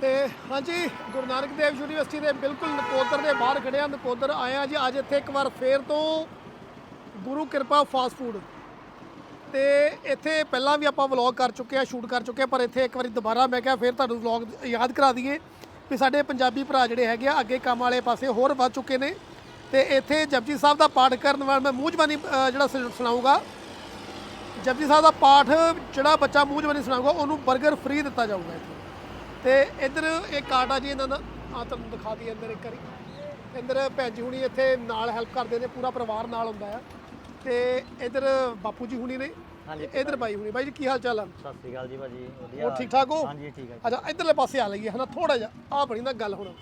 ਤੇ ਹਾਂਜੀ, ਗੁਰੂ ਨਾਨਕ ਦੇਵ ਯੂਨੀਵਰਸਿਟੀ ਦੇ ਬਿਲਕੁਲ ਨਕੋਦਰ ਦੇ ਬਾਹਰ ਖੜੇ ਆ ਨਕੋਦਰ ਆਏ ਆ ਜੀ। ਅੱਜ ਇੱਥੇ ਇੱਕ ਵਾਰ ਫੇਰ ਤੋਂ ਗੁਰੂ ਕਿਰਪਾ ਫਾਸਟ ਫੂਡ। ਤੇ ਇੱਥੇ ਪਹਿਲਾਂ ਵੀ ਆਪਾਂ ਵਲੌਗ ਕਰ ਚੁੱਕੇ ਆ ਸ਼ੂਟ ਕਰ ਚੁੱਕੇ ਆ ਪਰ ਇੱਥੇ ਇੱਕ ਵਾਰੀ ਦੁਬਾਰਾ ਮੈਂ ਕਿਹਾ ਫੇਰ ਤੁਹਾਨੂੰ ਵਲੌਗ ਯਾਦ ਕਰਾ ਦਈਏ ਵੀ ਸਾਡੇ ਪੰਜਾਬੀ ਭਰਾ ਜਿਹੜੇ ਹੈਗੇ ਆ, ਅੱਗੇ ਕੰਮ ਵਾਲੇ ਪਾਸੇ ਹੋਰ ਵੱਧ ਚੁੱਕੇ ਨੇ। ਤੇ ਇੱਥੇ ਜਪਜੀ ਸਾਹਿਬ ਦਾ ਪਾਠ ਕਰਨ ਵਾਲਾ ਮੈਂ ਮੂੰਹ ਜ਼ਬਾਨੀ ਜਿਹੜਾ ਸੁ- ਸੁਣਾਊਗਾ। ਜਪਜੀ ਸਾਹਿਬ ਦਾ ਪਾਠ ਜਿਹੜਾ ਬੱਚਾ ਮੂੰਹ ਜ਼ਬਾਨੀ ਸੁਣਾਊਗਾ, ਉਹਨੂੰ 버ਗਰ ਫ੍ਰੀ ਦਿੱਤਾ ਜਾਊਗਾ ਇੱਥੇ। ਤੇ ਇੱਧਰ ਇਹ ਕਾਰਡ ਆ ਜੀ ਇਹਨਾਂ ਦਾ ਆ ਤੁਹਾਨੂੰ ਦਿਖਾ ਦਈਏ ਅੰਦਰ ਇੱਕ ਵਾਰੀ। ਇੱਧਰ ਭੈਣ ਜੀ ਹੁਣੀ ਇੱਥੇ ਨਾਲ ਹੈਲਪ ਕਰਦੇ ਨੇ ਪੂਰਾ ਪਰਿਵਾਰ ਨਾਲ ਹੁੰਦਾ ਆ। ਤੇ ਇੱਧਰ ਬਾਪੂ ਜੀ ਹੁਣੀ ਨੇ ਹਾਂਜੀ ਇੱਧਰ ਬਾਈ ਹੁਣੀ। ਬਾਈ ਜੀ ਕੀ ਹਾਲ ਚਾਲ ਆ? ਸਤਿ ਸ਼੍ਰੀ ਅਕਾਲ ਜੀ ਭਾਜੀ ਵਧੀਆ। ਹੋਰ ਠੀਕ ਠਾਕ ਹੋ? ਹਾਂਜੀ ਠੀਕ ਹੈ ਅੱਛਾ ਇੱਧਰਲੇ ਪਾਸੇ ਆ ਲਈਏ ਹਨਾ ਥੋੜਾ ਜਿਹਾ ਆ ਬਣੀ ਨਾ ਗੱਲ ਹੁਣ।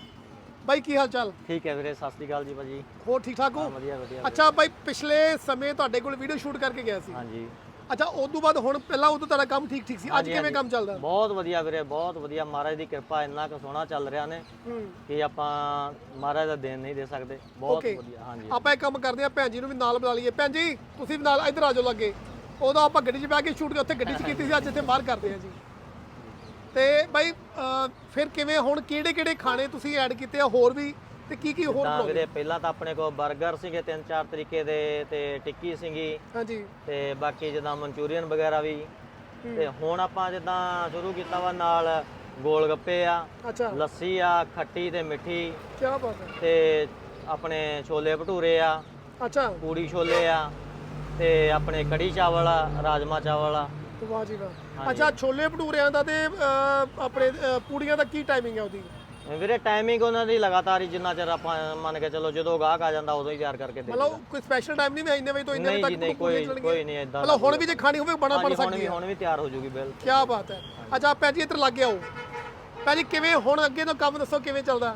ਬਾਈ ਕੀ ਹਾਲ ਚਾਲ? ਠੀਕ ਹੈ ਵੀਰੇ ਸਤਿ ਸ਼੍ਰੀ ਅਕਾਲ ਜੀ ਭਾਜੀ। ਹੋਰ ਠੀਕ ਠਾਕ ਹੋ? ਵਧੀਆ ਵਧੀਆ। ਅੱਛਾ ਬਾਈ ਪਿਛਲੇ ਸਮੇਂ ਤੁਹਾਡੇ ਕੋਲ ਵੀਡੀਓ ਸ਼ੂਟ ਕਰਕੇ ਗਿਆ ਸੀ। ਹਾਂਜੀ। ਅੱਛਾ ਉਸ ਤੋਂ ਬਾਅਦ ਹੁਣ ਪਹਿਲਾਂ ਉਦੋਂ ਤੁਹਾਡਾ ਕੰਮ ਠੀਕ ਠੀਕ ਸੀ। ਅੱਜ ਕਿਵੇਂ ਕੰਮ ਚੱਲਦਾ? ਬਹੁਤ ਵਧੀਆ ਵੀਰੇ ਬਹੁਤ ਵਧੀਆ। ਮਹਾਰਾਜ ਦੀ ਕਿਰਪਾ ਇੰਨਾ ਕੁ ਸੋਹਣਾ ਚੱਲ ਰਿਹਾ ਨੇ ਹੂੰ। ਕਿ ਆਪਾਂ ਮਹਾਰਾਜ ਦਾ ਦੇਣ ਨਹੀਂ ਦੇ ਸਕਦੇ। ਬਹੁਤ Okay. ਵਧੀਆ ਹਾਂਜੀ। ਆਪਾਂ ਇਹ ਕੰਮ ਕਰਦੇ ਆ ਭੈਣ ਜੀ ਨੂੰ ਵੀ ਨਾਲ ਬੁਲਾ ਲਈਏ। ਭੈਣ ਜੀ ਤੁਸੀਂ ਵੀ ਨਾਲ ਇੱਧਰ ਆ ਜਾਓ ਲੱਗੇ। ਉਦੋਂ ਆਪਾਂ ਗੱਡੀ 'ਚ ਬਹਿ ਕੇ ਸ਼ੂਟ ਉੱਥੇ ਗੱਡੀ 'ਚ ਕੀਤੀ ਸੀ ਅੱਜ ਇੱਥੇ ਬਾਹਰ ਕਰਦੇ ਆ ਜੀ। ਤੇ ਬਾਈ ਅਹ, ਫਿਰ ਕਿਵੇਂ ਹੁਣ ਕਿਹੜੇ ਕਿਹੜੇ ਖਾਣੇ ਤੁਸੀਂ ਐਡ ਕੀਤੇ ਆ? ਹੋਰ ਵੀ ਤੇ ਕੀ ਕੀ ਹੋਰ ਤਾਂ ਬਣਾਉਂਦੇ? ਵੀਰੇ ਪਹਿਲਾਂ ਤਾਂ ਆਪਣੇ ਕੋਲ 버ਗਰ ਸੀਗੇ ਤਿੰਨ ਚਾਰ ਤਰੀਕੇ ਦੇ ਤੇ ਟਿੱਕੀ ਸੀਗੀ। ਹਾਂਜੀ। ਤੇ ਬਾਕੀ ਜਿੱਦਾਂ ਮਨਚੂਰੀਅਨ ਵਗੈਰਾ ਵੀ। ਤੇ ਹੁਣ ਆਪਾਂ ਜਿੱਦਾਂ ਸ਼ੁਰੂ ਕੀਤਾ ਵਾ ਨਾਲ ਗੋਲ ਗੱਪੇ ਆ ਅੱਛਾ। ਲੱਸੀ ਆ ਖੱਟੀ ਤੇ ਮਿੱਠੀ। ਕੀ ਬਾਤ ਹੈ। ਤੇ ਆਪਣੇ ਛੋਲੇ ਭਟੂਰੇ ਆ ਅੱਛਾ। ਪੂੜੀ ਛੋਲੇ ਆ ਤੇ ਆਪਣੇ ਕੜੀ ਚਾਵਲ ਆ ਰਾਜਮਾ ਚਾਵਲ ਆ। ਵਾਹ ਜੀ ਵਾਹ। ਅੱਛਾ ਛੋਲੇ ਭਟੂਰਿਆਂ ਦਾ ਤੇ ਅਹ, ਆਪਣੇ ਅਹ, ਪੂੜੀਆਂ ਦਾ ਕੀ ਟਾਈਮਿੰਗ ਹੈ ਉਹਦੀ? ਵੀਰੇ ਟਾਈਮਿੰਗ ਉਹਨਾਂ ਦੀ ਲਗਾਤਾਰ ਹੀ ਜਿੰਨਾ ਚਿਰ ਆਪਾਂ ਮੰਨ ਕੇ ਚੱਲੋ ਜਦੋਂ ਗਾਹਕ ਆ ਜਾਂਦਾ ਉਦੋਂ ਹੀ ਤਿਆਰ ਕਰਕੇ ਦੇ ਮਤਲਬ ਕੋਈ ਸਪੈਸ਼ਲ ਟਾਈਮ ਨਹੀਂ ਮੈਂ ਇੰਨੇ ਵਜੇ ਤੋਂ ਇੰਨੇ ਵਜੇ ਤੱਕ ਨਹੀਂ ਪੂੜੀਆਂ ਕੋਈ ਚੱਲਣਗੀਆਂ ਕੋਈ ਨਹੀਂ ਇਦਾਂ ਮਤਲਬ ਹੁਣ ਵੀ ਜੇ ਖਾਣੀ ਹੋਵੇ ਬਣਾ ਬਣ ਹੁਣ ਸਕਦੀ ਵੀ ਹੈ ਹੁਣ ਵੀ ਤਿਆਰ ਹੋ ਜੂਗੀ ਬਿਲ ਕੀ ਬਾਤ ਹੈ। ਅੱਛਾ ਭੈਣ ਜੀ ਇੱਧਰ ਲੱਗ ਜੀ ਕਿਵੇਂ ਹੁਣ ਅੱਗੇ ਤੋਂ ਕੰਮ ਦੱਸੋ ਕਿਵੇਂ ਚੱਲਦਾ?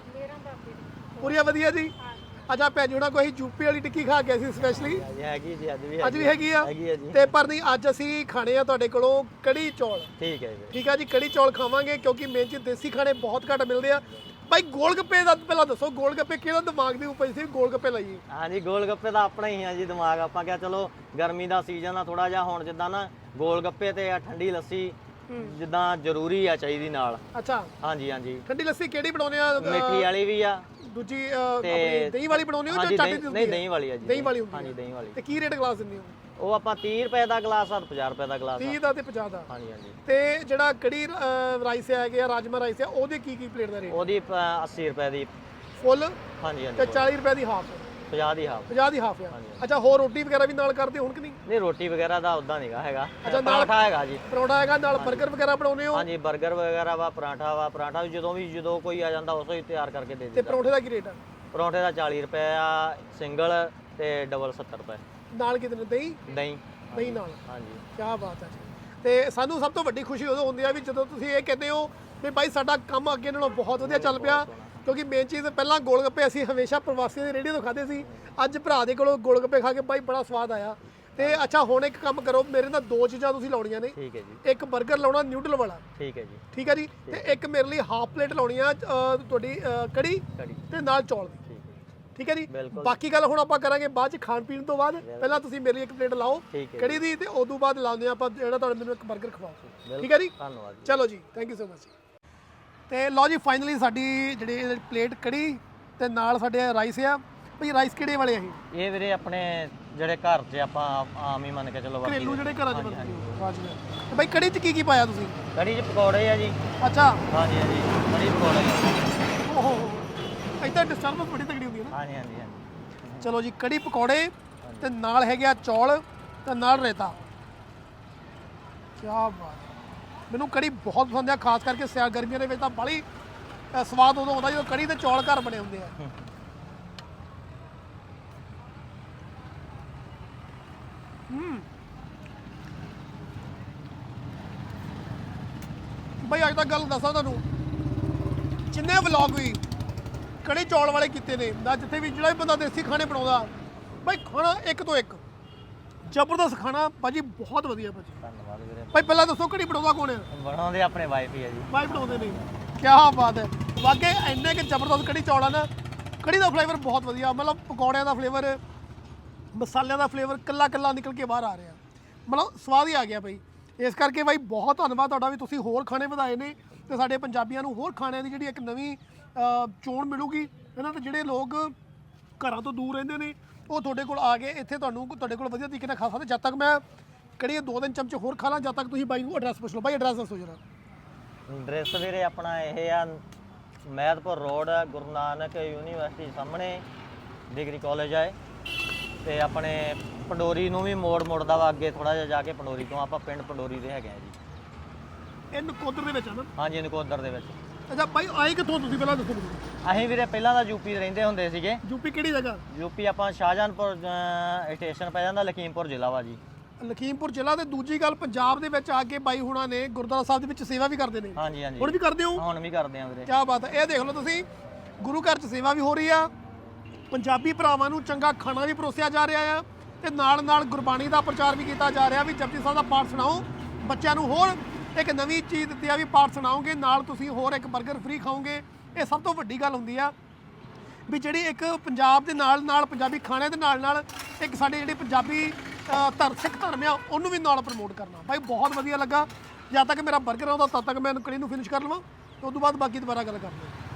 ਪੂਰੀਆ ਵਧੀਆ ਜੀ? ਅੱਛਾ ਭੈਣ ਜੀ ਹੁਣਾਂ ਕੋਈ ਯੂਪੀ ਵਾਲੀ ਟਿੱਕੀ ਖਾ ਕੇ ਸੀ ਸਪੈਸ਼ਲੀ ਹੈਗੀ ਜੀ ਅੱਜ ਵੀ ਅੱਜ ਵੀ ਹੈਗੀ ਆ। ਹੈਗੀ ਹੈ ਜੀ। ਤੇ ਪਰ ਨਹੀਂ ਅੱਜ ਅਸੀਂ ਖਾਣੇ ਆ ਤੁਹਾਡੇ ਕੋਲੋਂ ਕੜੀ ਚੌਲ। ਠੀਕ ਹੈ ਜੀ। ਠੀਕ ਆ ਜੀ ਕੜੀ ਚੌਲ ਖਾਵਾਂਗੇ ਕਿਉਂਕਿ ਮੇਨ ਚੀਜ਼ ਦੇਸੀ ਖਾਣੇ ਬਹੁਤ ਘੱਟ ਮਿਲਦੇ ਆ। ਭਾਈ ਗੋਲ ਗੱਪੇ ਦਾ ਪਹਿਲਾਂ ਦੱਸੋ ਗੋਲ ਗੱਪੇ ਕਿਹੜਾ ਦਿਮਾਗ ਦੀ ਉੱਪਰ ਸੀ ਗੋਲ ਗੱਪੇ ਲਾਈਏ? ਹਾਂਜੀ ਗੋਲ ਗੱਪੇ ਦਾ ਆਪਣਾ ਹੀ ਆ ਜੀ ਦਿਮਾਗ। ਆਪਾਂ ਕਿਹਾ ਚਲੋ ਗਰਮੀ ਦਾ ਸੀਜ਼ਨ ਆ ਥੋੜਾ ਜਿਹਾ ਹੁਣ ਜਿੱਦਾਂ ਨਾ ਗੋਲ ਗੱਪੇ ਤੇ ਆ ਠੰਡੀ ਲੱਸੀ ਜਿੱਦਾਂ ਜ਼ਰੂਰੀ ਆ ਚਾਹੀਦੀ ਨਾਲ। ਅੱਛਾ। ਹਾਂਜੀ ਹਾਂਜੀ। ਠੰਡੀ ਲੱਸੀ ਕਿਹੜੀ ਬਣਾਉਨੇ ਆ? ਮਿੱਠੀ ਵਾਲੀ ਵੀ ਆ। ਦੂਜੀ ਅ, ਆਪਣੀ ਦਹੀਂ ਵਾਲੀ ਬਣਾਉਣੀ ਹੋ ਜਾਂ ਹਾਂਜੀ ਚਾਟੀ ਦਹੀਂ ਦੀ ਨਹੀਂ ਦਹੀਂ ਵਾਲੀ ਆ ਜੀ। ਦਹੀਂ ਵਾਲੀ ਹੁੰਦੀ ਹਾਂਜੀ ਦਹੀਂ ਵਾਲੀ। ਤੇ ਕੀ ਰੇਟ ਗਲਾਸ ਦਿੰਦੇ ਹੋ? ਉਹ ਆਪਾਂ 30 ਰੁਪਏ ਦਾ ਗਲਾਸ ਆ ਤੇ 50 ਰੁਪਏ ਦਾ ਗਲਾਸ ਆ। 30 ਦਾ ਤੇ 50 ਦਾ। ਹਾਂਜੀ ਹਾਂਜੀ। ਤੇ ਜਿਹੜਾ ਕੜੀ ਰਾਈਸ ਹੈ ਗਿਆ ਰਾਜਮਾ ਰਾਈਸ ਹੈ ਉਹਦੇ ਕੀ ਕੀ ਪਲੇਟ ਦਾ ਰੇਟ? ਉਹਦੀ ਪ- 80 ਰੁਪਏ ਦੀ। ਫੁੱਲ ਹਾਂਜੀ ਤੇ ਹਾਂਜੀ 40 ਰੁਪਏ ਦੀ ਹਾਫ। 50 ਦੀ ਹਾਫ 50 ਦੀ ਹਾਫ ਆ। ਅੱਛਾ ਹੋਰ ਰੋਟੀ ਵਗੈਰਾ ਵੀ ਨਾਲ ਕਰਦੇ ਹੁਣ ਕਿ ਨਹੀਂ? ਨਹੀਂ ਰੋਟੀ ਵਗੈਰਾ ਦਾ ਉਦਾਂ ਨਹੀਂਗਾ ਹੈਗਾ। ਅੱਛਾ, ਨਾਲ- ਪਰਾਠਾ ਹੈਗਾ ਜੀ। ਪਰੌਂਠਾ ਹੈਗਾ ਨਾਲ 버ਗਰ ਵਗੈਰਾ ਬਣਾਉਨੇ ਹੋ? ਹਾਂਜੀ 버ਗਰ ਵਗੈਰਾ ਵਾ ਪਰਾਠਾ ਵਾ ਪਰਾਠਾ ਵੀ ਜਦੋਂ ਵੀ ਜਦੋਂ ਕੋਈ ਆ ਜਾਂਦਾ ਉਸੋ ਹੀ ਤਿਆਰ ਕਰਕੇ ਦੇ ਤੇ ਦਿੰਦਾ। ਪਰੌਂਠੇ ਦਾ ਕੀ ਰੇਟ ਆ? ਪਰੌਂਠੇ ਦਾ 40 ਰੁਪਏ ਆ ਸਿੰਗਲ ਤੇ ਡਬਲ 70 ਰੁਪਏ। ਨਾਲ ਕਿਤੇ ਦਹੀਂ? ਦਹੀਂ। ਦਹੀਂ ਨਾਲ। ਹਾਂਜੀ। ਕੀ ਬਾਤ ਹੈ ਜੀ। ਤੇ ਸਾਨੂੰ ਸਭ ਤੋਂ ਵੱਡੀ ਖੁਸ਼ੀ ਉਦੋਂ ਹੁੰਦੀ ਆ ਵੀ ਜਦੋਂ ਤੁਸੀਂ ਇਹ ਕਹਿੰਦੇ ਹੋ ਵੀ ਭਾਈ ਸਾਡਾ ਕੰਮ ਅੱਗੇ ਨਾਲੋਂ ਬਹੁਤ ਵਧੀਆ ਚੱਲ ਪਿਆ ਕਿਉਂਕਿ ਮੇਨ ਚੀਜ਼ ਪਹਿਲਾਂ ਗੋਲ ਗੱਪੇ ਅਸੀਂ ਹਮੇਸ਼ਾ ਪ੍ਰਵਾਸੀਆਂ ਦੀ ਰੇਹੜੀ ਤੋਂ ਖਾਦੇ ਸੀ। ਅੱਜ ਭਰਾ ਦੇ ਕੋਲੋਂ ਗੋਲ ਗੱਪੇ ਖਾ ਕੇ ਭਾਈ ਬੜਾ ਸਵਾਦ ਆਇਆ। ਤੇ ਅੱਛਾ ਹੁਣ ਇੱਕ ਕੰਮ ਕਰੋ ਮੇਰੇ ਨਾਲ ਦੋ ਚੀਜ਼ਾਂ ਤੁਸੀਂ ਲਾਉਣੀਆਂ ਨੇ। ਠੀਕ ਹੈ ਜੀ। ਇੱਕ 버ਗਰ ਲਾਉਣਾ ਨਿਊਡਲ ਵਾਲਾ। ਠੀਕ ਹੈ ਜੀ। ਠੀਕ ਹੈ ਜੀ? ਤੇ ਇੱਕ ਮੇਰੇ ਲਈ ਹਾਫ ਪਲੇਟ ਲਾਉਣੀ ਆ ਤੁਹਾਡੀ ਕੜੀ ਤੇ ਨਾਲ ਚੌਲ। ਦੀ ਠੀਕ ਹੈ ਠੀਕ ਹੈ ਜੀ। ਬਾਕੀ ਗੱਲ ਹੁਣ ਆਪਾਂ ਕਰਾਂਗੇ ਬਾਅਦ ਚ ਖਾਣ ਪੀਣ ਤੋਂ ਬਾਅਦ। ਪਹਿਲਾਂ ਤੁਸੀਂ ਮੇਰੇ ਲਈ ਇੱਕ ਪਲੇਟ ਲਾਓ ਕੜੀ ਦੀ ਤੇ ਉਦੋਂ ਬਾਅਦ ਲਾਉਂਦੇ ਆਪਾਂ ਜਿਹੜਾ ਤੁਹਾਡੇ ਮੈਨੂੰ ਇੱਕ 버ਗਰ ਖਵਾਓ ਠੀਕ ਹੈ ਜੀ? ਧੰਨਵਾਦ ਚਲੋ ਜੀ ਥੈਂਕ ਯੂ ਸੋ ਮਚ ਤੇ ਲਓ ਜੀ ਫਾਈਨਲੀ ਸਾਡੀ ਜਿਹੜੀ ਪਲੇਟ ਕੜੀ ਤੇ ਨਾਲ ਸਾਡੇ ਰਾਈਸ ਆ। ਭਈ ਰਾਈਸ ਕਿਹੜੇ ਵਾਲੇ ਆ ਇਹ? ਇਹ ਵੀਰੇ ਆਪਣੇ ਜਿਹੜੇ ਘਰ 'ਚ ਆਪਾਂ ਆਮ ਹੀ ਮੰਨ ਕੇ ਚੱਲੋ ਵਰਤੀ ਘਰੇਲੂ। ਜਿਹੜੇ ਘਰਾਂ 'ਚ ਬਣਦੇ ਹਾਂਜੀ। ਹੋ ਵਾਹ ਜੀ ਵਾਹ। ਤੇ ਭਾਈ ਕੜੀ 'ਚ ਕੀ ਕੀ ਪਾਇਆ ਤੁਸੀਂ? ਕੜੀ 'ਚ ਪਕੌੜੇ ਆ ਜੀ। ਅੱਛਾ। ਹਾਂਜੀ ਹਾਂਜੀ। ਕੜੀ ਪਕੌੜੇ। ਓਹੋ। ਇੱਦਾਂ ਡਿਸਟਰਬੈਂਸ ਬੜੀ ਤਗੜੀ ਹੁੰਦੀ ਹੈ ਨਾ। ਹਾਂਜੀ ਹਾਂਜੀ ਹਾਂਜੀ। ਚਲੋ ਜੀ ਕੜੀ ਪਕੌੜੇ ਤੇ ਨਾਲ ਹੈਗੇ ਆ ਚੌਲ ਤੇ ਨਾਲ ਰਾਇਤਾ ਕੀ ਬਾਤ ਹੈ। ਮੈਨੂੰ ਕੜੀ ਬਹੁਤ ਪਸੰਦ ਆ, ਖਾਸ ਕਰਕੇ ਸਿਆ ਗਰਮੀਆਂ ਦੇ ਵਿੱਚ ਤਾਂ ਬੜੀ ਸਵਾਦ ਉਦੋਂ ਆਉਂਦਾ ਜਦੋਂ ਕੜੀ ਤੇ ਚੌਲ ਘਰ ਬਣੇ ਹੁੰਦੇ ਆ। ਬਈ, ਅੱਜ ਤੱਕ ਗੱਲ ਦੱਸਾਂ ਤੁਹਾਨੂੰ। ਜਿੰਨੇ ਵਲੌਗ ਵੀ ਕੜੀ ਚੌਲ ਵਾਲੇ ਕੀਤੇ ਨੇ ਦਾ ਜਿੱਥੇ ਵੀ ਜਿਹੜਾ ਵੀ ਬੰਦਾ ਦੇਸੀ ਖਾਣੇ ਬਣਾਉਂਦਾ, ਬਈ, ਖਾਣਾ ਇੱਕ ਤੋਂ ਇੱਕ। ਜ਼ਬਰਦਸਤ ਖਾਣਾ ਭਾਜੀ ਬਹੁਤ ਵਧੀਆ ਭਾਜੀ। ਧੰਨਵਾਦ ਵੀਰੇ। ਭਾਈ ਪਹਿਲਾਂ ਦੱਸੋ ਕੜੀ ਬਣਾਉਂਦਾ ਕੌਣ ਹੈ? ਬਣਾਉਂਦੇ ਆਪਣੇ ਵਾਈਫ ਹੀ ਆ ਜੀ। ਭਾਈ ਬਣਾਉਂਦੇ ਨੇ ਕੀ ਬਾਤ ਹੈ। ਵਾਕਈ ਇੰਨੇ ਕਿ ਜ਼ਬਰਦਸਤ ਕੜੀ ਚੌਲ ਨਾ ਕੜੀ ਦਾ ਫਲੇਵਰ ਬਹੁਤ ਵਧੀਆ ਮਤਲਬ ਪਕੌੜਿਆਂ ਦਾ ਫਲੇਵਰ ਮਸਾਲਿਆਂ ਦਾ ਫਲੇਵਰ ਕੱਲਾ ਕੱਲਾ ਨਿਕਲ ਕੇ ਬਾਹਰ ਆ ਰਿਹਾ। ਮਤਲਬ ਸਵਾਦ ਹੀ ਆ ਗਿਆ ਭਾਈ। ਇਸ ਕਰਕੇ ਬਾਈ ਬਹੁਤ ਧੰਨਵਾਦ ਤੁਹਾਡਾ ਵੀ ਤੁਸੀਂ ਹੋਰ ਖਾਣੇ ਵਧਾਏ ਨੇ ਤੇ ਸਾਡੇ ਪੰਜਾਬੀਆਂ ਨੂੰ ਹੋਰ ਖਾਣਿਆਂ ਦੀ ਜਿਹੜੀ ਇੱਕ ਨਵੀਂ ਅ, ਚੋਣ ਮਿਲੂਗੀ। ਇਹਨਾਂ ਤੇ ਜਿਹੜੇ ਲੋਕ ਘਰਾਂ ਤੋਂ ਦੂਰ ਰਹਿੰਦੇ ਨੇ ਉਹ ਤੁਹਾਡੇ ਕੋਲ ਆ ਕੇ ਇੱਥੇ ਤੁਹਾਨੂੰ ਤੁਹਾਡੇ ਕੋਲ ਵਧੀਆ ਤਰੀਕੇ ਨਾਲ ਖਾ ਸਕਦੇ। ਜਦ ਤੱਕ ਮੈਂ ਕਿਹੜੀ ਦੋ ਦਿਨ ਚਮਚ ਹੋਰ ਖਾ ਲਾਂ ਜਦ ਤੱਕ ਤੁਸੀਂ ਬਾਈ ਨੂੰ ਐਡਰੈਸ ਪੁੱਛ ਲਓ। ਬਾਈ ਐਡਰੈਸ ਦੱਸੋ ਜਰਾ। ਡਰੈਸ ਵੀਰੇ ਆਪਣਾ ਇਹ ਆ ਮਹਿਤਪੁਰ ਰੋਡ ਗੁਰੂ ਨਾਨਕ ਯੂਨੀਵਰਸਿਟੀ ਸਾਹਮਣੇ ਡਿਗਰੀ ਕਾਲਜ ਆ ਇਹ। ਤੇ ਆਪਣੇ ਪੰਡੋਰੀ ਨੂੰ ਵੀ ਮੋੜ ਮੁੜਦਾ ਵਾ ਅੱਗੇ ਥੋੜਾ ਜਿਹਾ ਜਾ ਕੇ ਪੰਡੋਰੀ ਤੋਂ। ਆਪਾਂ ਪਿੰਡ ਪੰਡੋਰੀ ਦੇ ਹੈਗੇ ਆ ਜੀ। ਇਹ ਨਕੋਦਰ ਦੇ ਵਿੱਚ ਆ ਨਾ? ਹਾਂਜੀ ਨਕੋਦਰ ਦੇ ਵਿੱਚ। ਅੱਛਾ ਬਾਈ ਆਏ ਕਿੱਥੋਂ ਤੁਸੀਂ? ਪਹਿਲਾਂ ਦੱਸੋ ਮੈਨੂੰ। ਅਸੀਂ ਵੀਰੇ ਪਹਿਲਾਂ ਤਾਂ ਯੂਪੀ ਰਹਿੰਦੇ ਹੁੰਦੇ ਸੀਗੇ। ਯੂਪੀ ਕਿਹੜੀ ਜਗ੍ਹਾ? ਯੂਪੀ ਆਪਾਂ ਸ਼ਾਹਜਹਾਨਪੁਰ ਅਹ, ਸਟੇਸ਼ਨ ਪੈ ਜਾਂਦਾ ਲਖੀਮਪੁਰ ਜ਼ਿਲ੍ਹਾ ਵਾ ਜੀ। ਲਖੀਮਪੁਰ ਜ਼ਿਲ੍ਹਾ ਤੇ ਦੂਜੀ ਗੱਲ ਪੰਜਾਬ ਦੇ ਵਿੱਚ ਆ ਕੇ ਬਾਈ ਹੁਣਾਂ ਨੇ ਗੁਰਦੁਆਰਾ ਸਾਹਿਬ ਦੇ ਵਿੱਚ ਸੇਵਾ ਵੀ ਕਰਦੇ ਨੇ। ਹਾਂਜੀ ਹਾਂਜੀ। ਹੁਣ ਵੀ ਕਰਦੇ ਹੋ? ਹੁਣ ਵੀ ਕਰਦੇ ਆ ਵੀਰੇ। ਕੀ ਬਾਤ ਹੈ। ਇਹ ਦੇਖ ਲਓ ਤੁਸੀਂ ਗੁਰੂ ਘਰ 'ਚ ਸੇਵਾ ਵੀ ਹੋ ਰਹੀ ਆ। ਪੰਜਾਬੀ ਭਰਾਵਾਂ ਨੂੰ ਚੰਗਾ ਖਾਣਾ ਵੀ ਪਰੋਸਿਆ ਜਾ ਰਿਹਾ ਆ। ਤੇ ਨਾਲ ਨਾਲ ਗੁਰਬਾਣੀ ਦਾ ਪ੍ਰਚਾਰ ਵੀ ਕੀਤਾ ਜਾ ਰਿਹਾ ਵੀ ਜਪਜੀ ਸਾਹਿਬ ਦਾ ਪਾਠ ਸੁਣਾਓ। ਬੱਚਿਆਂ ਨੂੰ ਹੋਰ ਇੱਕ ਨਵੀਂ ਚੀਜ਼ ਦਿੱਤੀ ਆ ਵੀ ਪਾਠ ਸੁਣਾਓਗੇ, ਨਾਲ ਤੁਸੀਂ ਹੋਰ ਇੱਕ 버ਗਰ ਫ੍ਰੀ ਖਾਓਗੇ। ਇਹ ਸਭ ਤੋਂ ਵੱਡੀ ਗੱਲ ਹੁੰਦੀ ਆ ਵੀ ਜਿਹੜੀ ਇੱਕ ਪੰਜਾਬ ਦੇ ਨਾਲ ਨਾਲ ਪੰਜਾਬੀ ਖਾਣੇ ਦੇ ਨਾਲ ਨਾਲ ਇੱਕ ਸਾਡੇ ਜਿਹੜੇ ਪੰਜਾਬੀ ਧਰ, ਸਿੱਖ ਧਰਮ ਆ, ਉਹਨੂੰ ਵੀ ਨਾਲ ਪ੍ਰਮੋਟ ਕਰਨਾ। ਬਾਈ, ਬਹੁਤ ਵਧੀਆ ਲੱਗਾ। ਜਦ ਤੱਕ ਮੇਰਾ 버ਗਰ ਆਉਂਦਾ, ਤਦ ਤੱਕ ਮੈਂ ਕੜੀ ਨੂੰ ਫਿਨਿਸ਼ ਕਰ ਲਵਾਂ। ਤੇ ਉਸ ਤੋਂ ਬਾਅਦ ਬਾਕੀ ਦੁਬਾਰਾ ਗੱਲ ਕਰਦੇ ਹਾਂ।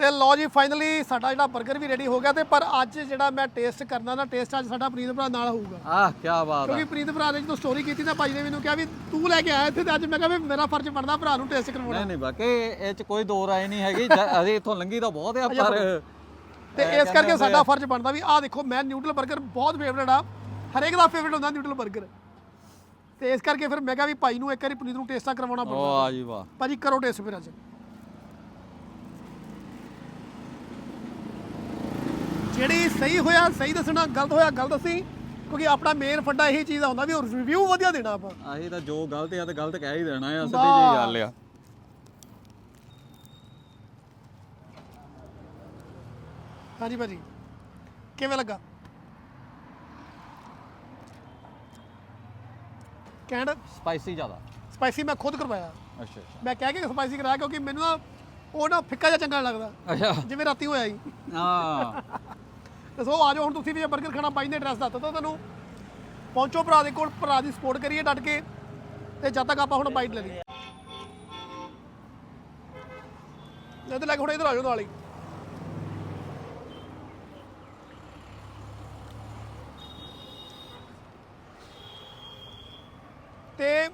ਤੇ ਲਓ ਜੀ ਫਾਈਨਲੀ ਸਾਡਾ ਜਿਹੜਾ 버ਗਰ ਵੀ ਰੈਡੀ ਹੋ ਗਿਆ ਤੇ ਪਰ ਅੱਜ ਜਿਹੜਾ ਮੈਂ ਟੇਸਟ ਕਰਨਾ ਨਾ ਟੇਸਟ ਅੱਜ ਸਾਡਾ ਪ੍ਰੀਤ ਭਰਾ ਨਾਲ ਹੋਊਗਾ। ਆਹ ਕੀ ਬਾਤ ਕਿਉਂਕਿ ਪ੍ਰੀਤ ਭਰਾ ਨੇ ਜਦੋਂ ਸਟੋਰੀ ਕੀਤੀ ਤਾਂ ਭਾਈ ਨੇ ਮੈਨੂੰ ਕਿਹਾ ਵੀ ਤੂੰ ਲੈ ਕੇ ਆਇਆ ਇੱਥੇ ਤੇ ਅੱਜ ਮੈਂ ਕਿਹਾ ਵੀ ਮੇਰਾ ਫਰਜ਼ ਬਣਦਾ ਭਰਾ ਨੂੰ ਟੇਸਟ ਕਰਵਾਉਣਾ। ਨਹੀਂ ਨਹੀਂ ਬਾਕੀ ਇਹ ਚ ਕੋਈ ਦੋ ਰਾਏ ਨਹੀਂ ਹੈਗੀ। ਅਸੀਂ ਇੱਥੋਂ ਲੰਗੀ ਤਾਂ ਬਹੁਤ ਆ ਪਰ ਤੇ ਇਸ ਕਰਕੇ ਸਾਡਾ ਫਰਜ਼ ਬਣਦਾ ਵੀ ਆਹ ਦੇਖੋ ਮੈਂ ਨਿਊਡਲ 버ਗਰ ਬਹੁਤ ਫੇਵਰੇਟ ਆ। ਹਰੇਕ ਦਾ ਫੇਵਰੇਟ ਹੁੰਦਾ ਨਿਊਡਲ 버ਗਰ ਤੇ ਇਸ ਕਰਕੇ ਫਿਰ ਮੈਂ ਕਿਹਾ ਵੀ ਭਾਈ ਨੂੰ ਇੱਕ ਵਾਰੀ ਪਨੀਰ ਨੂੰ ਟੇਸਟ ਕਰਵਾਉਣਾ ਪਊਗਾ। ਵਾਹ ਜੀ ਵਾਹ। ਭਾਜੀ ਕਰੋ ਟੇਸਟ ਫਿਰ ਅੱਜ। ਜਿਹੜੀ ਸਹੀ ਹੋਇਆ ਸਹੀ ਦੱਸਣਾ ਗਲਤ ਹੋਇਆ ਗਲਤ ਦੱਸੀ। ਕਿਉਂਕਿ ਆਪਣਾ ਮੇਨ ਫੰਡਾ ਇਹੀ ਚੀਜ਼ ਦਾ ਹੁੰਦਾ ਵੀ ਰਿਵਿਊ ਵਧੀਆ ਦੇਣਾ ਆਪਾਂ। ਅਸੀਂ ਤਾਂ ਜੋ ਗਲਤ ਆ ਤੇ ਗਲਤ ਕਹਿ ਹੀ ਦੇਣਾ ਆ ਸਿੱਧੀ ਜੀ ਗੱਲ ਆ। ਹਾਂਜੀ ਭਾਜੀ ਕਿਵੇਂ ਲੱਗਾ? ਕੈਂਡ ਸਪਾਈਸੀ ਜ਼ਿਆਦਾ। ਸਪਾਈਸੀ ਮੈਂ ਖੁਦ ਕਰਵਾਇਆ। ਅੱਛਾ ਮੈਂ ਕਹਿ ਕੇ ਸਪਾਈਸੀ ਕਰਾਇਆ ਕਿਉਂਕਿ ਮੈਨੂੰ ਨਾ ਉਹ ਨਾ ਫਿੱਕਾ ਜਿਹਾ ਚੰਗਾ ਨੀ ਲੱਗਦਾ। ਅੱਛਾ। ਜਿਵੇਂ ਰਾਤੀ ਹੋਇਆ ਸੀ। ਹਾਂ। ਤੇ ਸੋ ਆ ਜਾਓ ਹੁਣ ਤੁਸੀਂ ਵੀ 버ਗਰ ਖਾਣਾ ਬਾਈ ਨੇ ਐਡਰੈਸ ਦੱਸ ਦਿੱਤਾ ਤੁਹਾਨੂੰ। ਪਹੁੰਚੋ ਭਰਾ ਦੇ ਕੋਲ ਭਰਾ ਦੀ ਸਪੋਰਟ ਕਰੀਏ ਡਟ ਕੇ ਤੇ ਜਦ ਤੱਕ ਆਪਾਂ ਹੁਣ ਬਾਈਟ ਲੈ ਲਈਏ ਇਹਦੇ ਲੱਗ ਹੁਣ ਇਧਰ ਆ ਜਾਓ ਨਾਲ ਹੀ। ਤੇ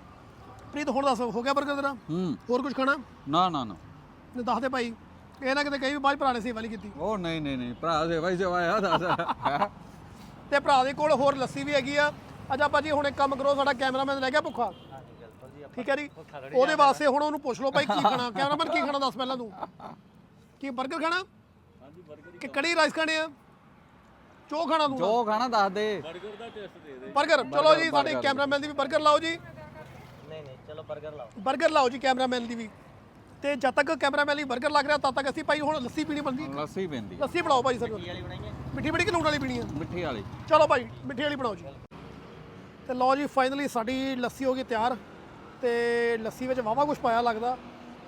ਪ੍ਰੀਤ ਹੁਣ ਦੱਸ ਹੋ ਗਿਆ 버ਗਰ ਤੇਰਾ? ਹੂੰ। ਹੋਰ ਕੁਝ ਖਾਣਾ? ਨਾ ਨਾ ਨਾ। ਨੇ ਦੱਸ ਦੇ ਭਾਈ। ਇਹ ਨਾ ਕਿਤੇ ਕਈ ਵੀ ਪੁਰਾਣੇ ਸੇਵਾ ਨਹੀਂ ਕੀਤੀ। ਉਹ ਨਹੀਂ ਨਹੀਂ ਨਹੀਂ ਭਰਾ ਸੇਵਾ ਹੀ ਸੇਵਾ ਆ ਦਾਦਾ ਤੇ ਭਰਾ ਦੇ ਕੋਲ ਹੋਰ ਲੱਸੀ ਵੀ ਹੈਗੀ ਆ। ਅੱਜ ਆਪਾਂ ਜੀ ਹੁਣ ਇੱਕ ਕੰਮ ਕਰੋ ਸਾਡਾ ਕੈਮਰਾਮੈਨ ਰਹਿ ਗਿਆ ਭੁੱਖਾ। ਠੀਕ ਹੈ ਜੀ? ਉਹਦੇ ਵਾਸਤੇ ਹੁਣ ਉਹਨੂੰ ਪੁੱਛ ਲਓ ਭਾਈ ਕੀ ਖਾਣਾ। ਕੈਮਰਾਮੈਨ ਕੀ ਖਾਣਾ ਦੱਸ ਪਹਿਲਾਂ ਤੂੰ। ਕੀ 버ਗਰ ਖਾਣਾ? ਕਿ ਕੜੀ ਰਾਈਸ ਖਾਣੇ ਆ? ਚੋ ਖਾਣਾ ਤੂੰ ਚੋ ਖਾਣਾ ਦੱਸ ਦੇ। 버ਗਰ ਦਾ ਟੈਸਟ ਦੇ ਦੇ 버ਗਰ ਚਲੋ ਜੀ ਸਾਡੇ ਕੈਮਰਾਮੈਨ ਦੀ ਵੀ 버ਗਰ ਲਾਓ ਜੀ। ਨਹੀਂ ਨਹੀਂ ਚਲੋ 버ਗਰ ਲਾਓ। 버ਗਰ ਲਾਓ ਜੀ ਕੈਮਰਾਮੈਨ ਦੀ ਵੀ। ਤੇ ਜਦ ਤੱਕ ਕੈਮਰਾਮੈਨ ਲਈ 버ਗਰ ਲੱਗ ਰਿਹਾ ਤਦ ਤੱਕ ਅਸੀਂ ਭਾਈ ਹੁਣ ਲੱਸੀ ਪੀਣੀ ਬੰਦੀ ਲੱਸੀ ਪੈਂਦੀ ਲੱਸੀ ਬਣਾਓ ਭਾਈ ਸਰ ਵਾਲੀ ਬਣਾਈਏ। ਮਿੱਠੀ ਬੜੀ ਕਿ ਲੂਣ ਵਾਲੀ ਪੀਣੀ ਆ ਮਿੱਠੀ ਵਾਲੀ। ਚਲੋ ਭਾਈ ਮਿੱਠੀ ਵਾਲੀ ਬਣਾਓ ਜੀ। ਤੇ ਲਓ ਜੀ ਫਾਈਨਲੀ ਸਾਡੀ ਲੱਸੀ ਹੋ ਗਈ ਤਿਆਰ। ਤੇ ਲੱਸੀ ਵਿੱਚ ਵਾਵਾ ਕੁਝ ਪਾਇਆ ਲੱਗਦਾ।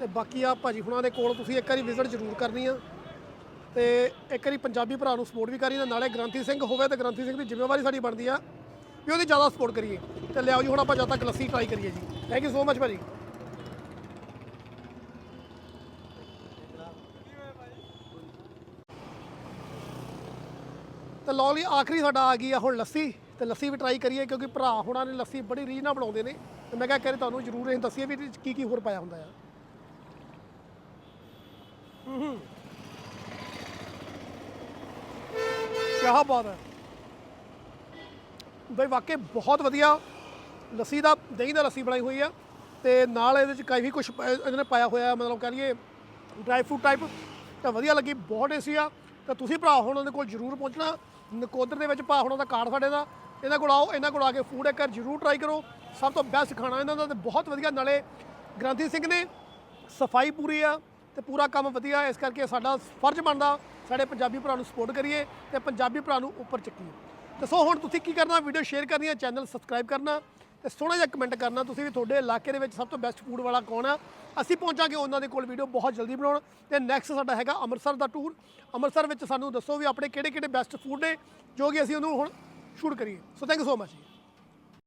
ਤੇ ਬਾਕੀ ਆ ਭਾਜੀ ਹੁਣਾਂ ਦੇ ਕੋਲ ਤੁਸੀਂ ਇੱਕ ਵਾਰੀ ਵਿਜ਼ਿਟ ਜ਼ਰੂਰ ਕਰਨੀ ਆ। ਤੇ ਇੱਕ ਵਾਰੀ ਪੰਜਾਬੀ ਭਰਾ ਨੂੰ ਸਪੋਰਟ ਵੀ ਕਰੀ ਤੇ ਨਾਲੇ ਗ੍ਰੰਥੀ ਸਿੰਘ ਹੋਵੇ ਤੇ ਗ੍ਰੰਥੀ ਸਿੰਘ ਦੀ ਜ਼ਿੰਮੇਵਾਰੀ ਸਾਡੀ ਬਣਦੀ ਆ। ਵੀ ਉਹਦੀ ਜ਼ਿਆਦਾ ਸਪੋਰਟ ਕਰੀਏ। ਤੇ ਲਿਆਓ ਜੀ ਹੁਣ ਆਪਾਂ ਜਦ ਤੱਕ ਲੱਸੀ ਟਰਾਈ ਕਰੀਏ ਜੀ। ਥੈਂਕ ਯੂ ਸੋ ਮਚ ਭਾਜੀ। ਲਓ ਲਈ ਆਖਰੀ ਸਾਡਾ ਆ ਗਈ ਆ ਹੁਣ ਲੱਸੀ, ਤੇ ਲੱਸੀ ਵੀ ਟਰਾਈ ਕਰੀਏ ਕਿਉਂਕਿ ਭਰਾ ਹੁਣਾਂ ਨੇ ਲੱਸੀ ਬੜੀ ਰੀਝ ਨਾਲ ਬਣਾਉਂਦੇ ਨੇ, ਤੇ ਮੈਂ ਕਿਹਾ ਕਰੇ ਤੁਹਾਨੂੰ ਜ਼ਰੂਰ ਇਹ ਦੱਸੀਏ ਵੀ ਇਹਦੇ ਵਿੱਚ ਕੀ ਕੀ ਹੋਰ ਪਾਇਆ ਹੁੰਦਾ ਆ। ਹੂੰ ਕੀ ਬਾਤ ਹੈ। ਬਈ ਵਾਕਈ ਬਹੁਤ ਵਧੀਆ ਲੱਸੀ ਦਾ, ਦਹੀਂ ਦਾ ਲੱਸੀ ਬਣਾਈ ਹੋਈ ਆ, ਤੇ ਨਾਲ ਇਹਦੇ 'ਚ ਕਾਫੀ ਕੁਝ ਇਹਨਾਂ ਨੇ ਪਾਇਆ ਹੋਇਆ, ਮਤਲਬ ਕਹ ਲਈਏ ਡਰਾਈ ਫਰੂਟ ਟਾਈਪ ਤਾਂ ਵਧੀਆ ਲੱਗੀ, ਬਹੁਤ ਟੇਸਟੀ ਆ। ਤਾਂ ਤੁਸੀਂ ਭਰਾ ਹੁਣ ਉਹਨਾਂ ਦੇ ਕੋਲ ਜ਼ਰੂਰ ਪਹੁੰਚਣਾ। ਨਕੋਦਰ ਦੇ ਵਿੱਚ ਭਰਾ ਹੁਣਾਂ ਦਾ ਕਾਰਡ ਸਾਡੇ ਦਾ। ਇਹਨਾਂ ਕੋਲ ਆਓ, ਇਹਨਾਂ ਕੋਲ ਆ ਕੇ ਫੂਡ ਇੱਕ ਵਾਰ ਜ਼ਰੂਰ ਟਰਾਈ ਕਰੋ। ਸਭ ਤੋਂ ਬੈਸਟ ਖਾਣਾ ਇਹਨਾਂ ਦਾ ਤੇ ਬਹੁਤ ਵਧੀਆ, ਨਾਲੇ ਗ੍ਰਾਂਥੀ ਸਿੰਘ ਨੇ ਸਫ਼ਾਈ ਪੂਰੀ ਆ ਤੇ ਪੂਰਾ ਕੰਮ ਵਧੀਆ, ਇਸ ਕਰਕੇ ਸਾਡਾ ਫਰਜ਼ ਬਣਦਾ ਸਾਡੇ ਪੰਜਾਬੀ ਭਰਾ ਨੂੰ ਸਪੋਰਟ ਕਰੀਏ ਤੇ ਪੰਜਾਬੀ ਭਰਾ ਨੂੰ ਉੱਪਰ ਚੱਕੀਏ। ਤੇ ਸੋ ਹੁਣ ਤੁਸੀਂ ਕੀ ਕਰਨਾ ਵੀਡੀਓ ਸ਼ੇਅਰ ਕਰਨੀ ਹੈ ਚੈਨਲ ਸਬਸਕ੍ਰਾਈਬ ਕਰਨਾ ਤੇ ਸੋਹਣਾ ਜਿਹਾ ਕਮੈਂਟ ਕਰਨਾ, ਤੁਸੀਂ ਵੀ ਤੁਹਾਡੇ ਇਲਾਕੇ ਦੇ ਵਿੱਚ ਸਭ ਤੋਂ ਬੈਸਟ ਫੂਡ ਵਾਲਾ ਕੌਣ ਆ? ਅਸੀਂ ਪਹੁੰਚਾਂਗੇ ਉਹਨਾਂ ਦੇ ਕੋਲ ਵੀਡੀਓ ਬਹੁਤ ਜਲਦੀ ਬਣਾਉਣ। ਤੇ ਨੈਕਸਟ ਸਾਡਾ ਹੈਗਾ ਅੰਮ੍ਰਿਤਸਰ ਦਾ ਟੂਰ ਅੰਮ੍ਰਿਤਸਰ ਵਿੱਚ ਸਾਨੂੰ ਦੱਸੋ ਵੀ ਆਪਣੇ ਕਿਹੜੇ ਕਿਹੜੇ ਬੈਸਟ ਫੂਡ ਨੇ, ਜੋ ਕਿ ਅਸੀਂ ਉਹਨੂੰ ਹੁਣ ਸ਼ੂਟ ਕਰੀਏ। So thank you so much